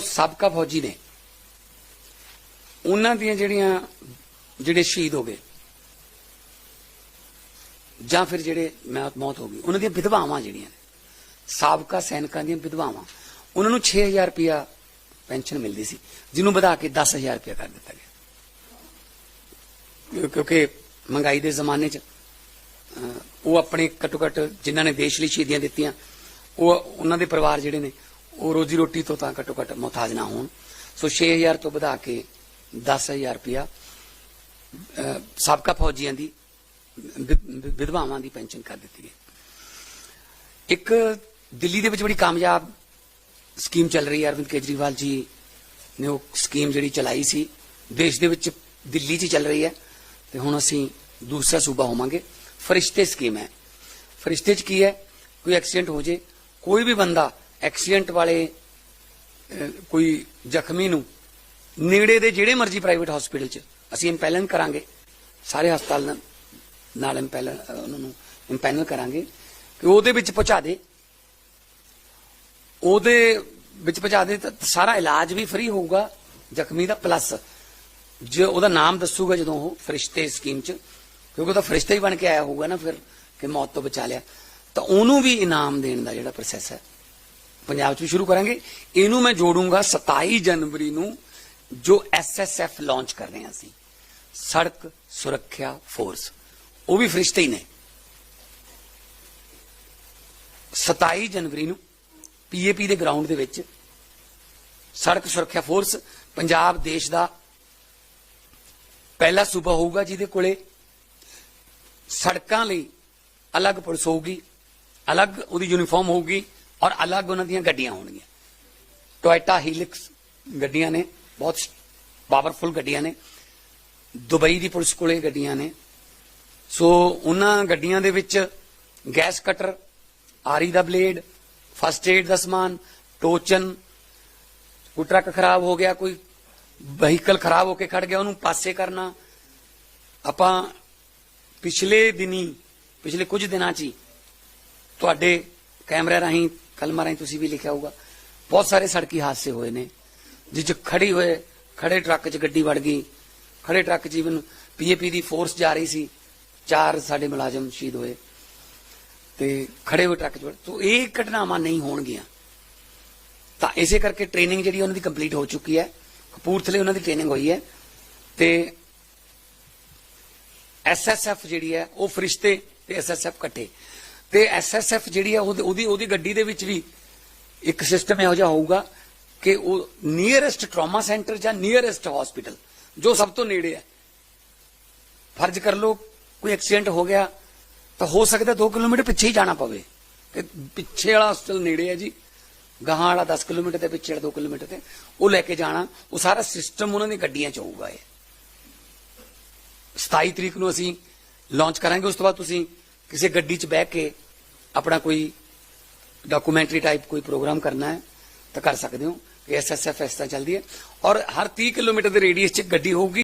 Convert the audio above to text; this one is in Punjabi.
ਸਾਬਕਾ ਫੌਜੀ ਨੇ। ਉਹਨਾਂ ਦੀਆਂ ਜਿਹੜੀਆਂ, ਜਿਹੜੇ ਸ਼ਹੀਦ ਹੋ ਗਏ, ਜਾਂ ਫਿਰ ਜਿਹੜੇ ਮੌਤ ਹੋ ਗਈ, ਉਹਨਾਂ ਦੀਆਂ ਵਿਧਵਾਵਾਂ ਜਿਹੜੀਆਂ ਨੇ, ਸਾਬਕਾ ਸੈਨਿਕਾਂ ਦੀਆਂ ਵਿਧਵਾਵਾਂ, ਉਹਨਾਂ ਨੂੰ 6000 ਰੁਪਇਆ ਪੈਨਸ਼ਨ ਮਿਲਦੀ ਸੀ, ਜਿਹਨੂੰ ਵਧਾ ਕੇ 10000 ਰੁਪਇਆ ਕਰ ਦਿੱਤਾ ਗਿਆ। ਕਿਉਂਕਿ ਮਹਿੰਗਾਈ ਦੇ ਜ਼ਮਾਨੇ 'ਚ ਉਹ ਆਪਣੇ ਘੱਟੋ ਘੱਟ ਜਿਨ੍ਹਾਂ ਨੇ ਦੇਸ਼ ਲਈ ਸ਼ਹੀਦੀਆਂ ਦਿੱਤੀਆਂ, ਉਹ, ਉਹਨਾਂ ਦੇ ਪਰਿਵਾਰ ਜਿਹੜੇ ਨੇ ਉਹ ਰੋਜੀ ਰੋਟੀ ਤੋਂ ਤਾਂ ਘੱਟੋ ਘੱਟ ਮੁਹਤਾਜ ਨਾ ਹੋਣ। ਸੋ 6000 ਤੋਂ ਵਧਾ ਕੇ 10000 ਰੁਪਇਆ ਸਾਬਕਾ ਫੌਜੀਆਂ ਦੀ, ਵਿ- ਵਿਧਵਾਵਾਂ ਦੀ ਪੈਨਸ਼ਨ ਕਰ ਦਿੱਤੀ ਹੈ ਇੱਕ ਦਿੱਲੀ ਦੇ ਵਿੱਚ ਬੜੀ ਕਾਮਯਾਬ ਸਕੀਮ ਚੱਲ ਰਹੀ ਹੈ। ਅਰਵਿੰਦ ਕੇਜਰੀਵਾਲ ਜੀ ਨੇ ਉਹ ਸਕੀਮ ਜਿਹੜੀ ਚਲਾਈ ਸੀ, ਦੇਸ਼ ਦੇ ਵਿੱਚ ਦਿੱਲੀ 'ਚ ਚੱਲ ਰਹੀ ਹੈ ਤੇ ਹੁਣ ਅਸੀਂ ਦੂਸਰਾ ਸੂਬਾ ਹੋਵਾਂਗੇ। ਫਰਿਸ਼ਤੇ ਸਕੀਮ ਹੈ। ਫਰਿਸ਼ਤੇ 'ਚ ਕੀ ਹੈ? ਕੋਈ ਐਕਸੀਡੈਂਟ ਹੋ ਜੇ, ਕੋਈ ਵੀ ਬੰਦਾ ਐਕਸੀਡੈਂਟ ਵਾਲੇ ਕੋਈ ਜ਼ਖਮੀ ਨੂੰ ਨੇੜੇ ਦੇ ਜਿਹੜੇ ਮਰਜ਼ੀ ਪ੍ਰਾਈਵੇਟ ਹਸਪੀਟਲ 'ਚ ਅਸੀਂ ਇੰਪੈਲਨ ਕਰਾਂਗੇ, ਸਾਰੇ ਹਸਪਤਾਲ ਨਾਲ- ਨਾਲ ਇੰਪੈਲਨ ਉਹਨਾਂ ਨੂੰ ਇੰਪੈਨਲ ਕਰਾਂਗੇ, ਕਿ ਉਹਦੇ ਵਿੱਚ ਪਹੁੰਚਾ ਦੇ। ਉਹਦੇ ਵਿੱਚ ਪਹੁੰਚਾ ਦੇ ਤਾਂ ਸਾਰਾ ਇਲਾਜ ਵੀ ਫ੍ਰੀ ਹੋਊਗਾ, ਜ਼ਖਮੀ ਦਾ ਪਲੱਸ ਜੇ ਉਹਦਾ ਨਾਮ ਦੱਸੂਗਾ ਜਦੋਂ ਉਹ ਫਰਿਸ਼ਤੇ ਸਕੀਮ 'ਚ, ਕਿਉਂਕਿ ਉਹ ਤਾਂ ਫਰਿਸ਼ਤਾ ਹੀ ਬਣ ਕੇ ਆਇਆ ਹੋਊਗਾ ਨਾ ਫਿਰ, ਕਿ ਮੌਤ ਤੋਂ ਬਚਾ ਲਿਆ। ਤਾਂ ਉਹਨੂੰ ਵੀ ਇਨਾਮ ਦੇਣ ਦਾ ਜਿਹੜਾ ਪ੍ਰੋਸੈਸ ਹੈ ਪੰਜਾਬ 'ਚ ਵੀ ਸ਼ੁਰੂ ਕਰਾਂਗੇ। ਇਹਨੂੰ ਮੈਂ ਜੋੜੂੰਗਾ 27 ਜਨਵਰੀ ਨੂੰ ਜੋ ਐਸਐਸਐਫ ਲਾਂਚ ਕਰ ਰਹੇ ਹਾਂ ਅਸੀਂ। ਸੜਕ ਸੁਰੱਖਿਆ ਫੋਰਸ ਉਹ ਵੀ ਫਰਿਸ਼ਤੇ ਹੀ ਨੇ। 27 ਜਨਵਰੀ ਨੂੰ ਪੀਏਪੀ ਦੇ ਗਰਾਊਂਡ ਦੇ ਵਿੱਚ ਸੜਕ ਸੁਰੱਖਿਆ ਫੋਰਸ ਪੰਜਾਬ ਦੇਸ਼ ਦਾ ਪਹਿਲਾ ਸੂਬਾ ਹੋਊਗਾ ਜਿਹਦੇ ਕੋਲੇ ਸੜਕਾਂ ਲਈ ਅਲੱਗ ਪੁਲਿਸ ਹੋਊਗੀ, ਅਲੱਗ ਉਹਦੀ ਯੂਨੀਫਾਰਮ ਹੋਊਗੀ ਔਰ ਅਲੱਗ ਉਹਨਾਂ ਦੀਆਂ ਗੱਡੀਆਂ ਹੋਣਗੀਆਂ। ਟੋਇਟਾ ਹੀਲਿਕਸ ਗੱਡੀਆਂ ਨੇ, ਬਹੁਤ ਪਾਵਰਫੁਲ ਗੱਡੀਆਂ ਨੇ। ਦੁਬਈ ਦੀ ਪੁਲਿਸ ਕੋਲੇ ਗੱਡੀਆਂ ਨੇ। ਸੋ ਉਹਨਾਂ ਗੱਡੀਆਂ ਦੇ ਵਿੱਚ ਗੈਸ ਕਟਰ, ਆਰੀ ਦਾ ਬਲੇਡ ਫਸਟ ਏਡ ਦਾ ਸਮਾਨ, ਟੋਚਨ, ਕੋਈ ਟਰੱਕ ਖਰਾਬ ਹੋ ਗਿਆ, ਕੋਈ ਵਹੀਕਲ ਖਰਾਬ ਹੋ ਕੇ ਖੜ ਗਿਆ, ਉਹਨੂੰ ਪਾਸੇ ਕਰਨਾ। ਆਪਾਂ ਪਿਛਲੇ ਦਿਨੀ, ਪਿਛਲੇ ਕੁਝ ਦਿਨਾਂ 'ਚ ਹੀ ਤੁਹਾਡੇ ਕੈਮਰੇ ਰਾਹੀਂ ਕਲਮਾਂ ਰਾਹੀਂ ਤੁਸੀਂ ਵੀ ਲਿਖਿਆ ਹੋਊਗਾ। ਬਹੁਤ ਸਾਰੇ ਸੜਕੀ ਹਾਦਸੇ ਹੋਏ ਨੇ, ਜਿਸ ਖੜੀ ਹੋਏ, ਖੜੇ ਟਰੱਕ 'ਚ ਗੱਡੀ ਵੜ ਗਈ। ਖੜੇ ਟਰੱਕ 'ਚ ਇਵਨ ਪੀਏਪੀ ਦੀ ਫੋਰਸ ਜਾ ਰਹੀ ਸੀ। ਚਾਰ ਸਾਡੇ ਮੁਲਾਜ਼ਮ ਸ਼ਹੀਦ ਹੋਏ ਤੇ ਖੜੇ ਹੋਏ ਟਰੱਕ 'ਚ ਵੜ- ਇਹ ਘਟਨਾਵਾਂ ਨਹੀਂ ਹੋਣਗੀਆਂ। ਤਾਂ ਇਸੇ ਕਰਕੇ ਟ੍ਰੇਨਿੰਗ ਜਿਹੜੀ ਉਹਨਾਂ ਦੀ ਕੰਪਲੀਟ ਹੋ ਚੁੱਕੀ ਹੈ। ਕਪੂਰਥਲੇ ਉਹਨਾਂ ਦੀ ਟ੍ਰੇਨਿੰਗ ਹੋਈ ਹੈ। ਤੇ ਐਸਐਸਐਫ ਜਿਹੜੀ ਹੈ, ਉਹ ਫਰਿਸ਼ਤੇ ਤੇ ਐਸਐਸਐਫ ਇਕੱਠੇ। ਤੇ ਐਸਐਸਐਫ ਜਿਹੜੀ ਆ, ਉਹਦੀ ਉਹਦੀ ਗੱਡੀ ਦੇ ਵਿੱਚ ਵੀ ਇੱਕ ਸਿਸਟਮ ਇਹੋ ਜਿਹਾ ਹੋਊਗਾ ਕਿ ਉਹ ਨੀਅਰੈਸਟ ਟਰਾਮਾ ਸੈਂਟਰ ਜਾਂ ਨੀਅਰੈਸਟ ਹਸਪੀਟਲ ਜੋ ਸਭ ਤੋਂ ਨੇੜੇ ਹੈ। ਫਰਜ਼ ਕਰ ਲਓ, ਕੋਈ ਐਕਸੀਡੈਂਟ ਹੋ ਗਿਆ, ਤਾਂ ਹੋ ਸਕਦਾ 2 ਕਿਲੋਮੀਟਰ ਪਿੱਛੇ ਹੀ ਜਾਣਾ ਪਵੇ। ਕਿ ਪਿੱਛੇ ਵਾਲਾ ਹਸਪਤਾਲ ਨੇੜੇ ਹੈ ਜੀ। ਗਾਹਾਂ ਵਾਲਾ 10 ਕਿਲੋਮੀਟਰ ਤੇ, ਪਿੱਛੇ ਵਾਲਾ 2 ਕਿਲੋਮੀਟਰ ਤੇ, ਉਹ ਲੈ ਕੇ ਜਾਣਾ, ਉਹ ਸਾਰਾ ਸਿਸਟਮ ਉਹਨਾਂ ਦੀ ਗੱਡੀਆਂ 'ਚ ਹੋਊਗਾ ਇਹ। 27 ਤਰੀਕ ਨੂੰ ਅਸੀਂ ਲਾਂਚ ਕਰਾਂਗੇ, ਉਸ ਤੋਂ ਬਾਅਦ ਤੁਸੀਂ ਕਿਸੇ ਗੱਡੀ 'ਚ ਬਹਿ ਕੇ ਆਪਣਾ ਕੋਈ ਡਾਕੂਮੈਂਟਰੀ ਟਾਈਪ ਕੋਈ ਪ੍ਰੋਗਰਾਮ ਕਰਨਾ ਹੈ, ਤਾਂ ਕਰ ਸਕਦੇ ਹੋ। ਕਿ ਐਸਐਸਐਫ ਇਸ ਤਰ੍ਹਾਂ ਚੱਲਦੀ ਹੈ। ਔਰ ਹਰ 30 ਕਿਲੋਮੀਟਰ ਦੇ ਰੇਡੀਅਸ 'ਚ ਗੱਡੀ ਹੋਊਗੀ।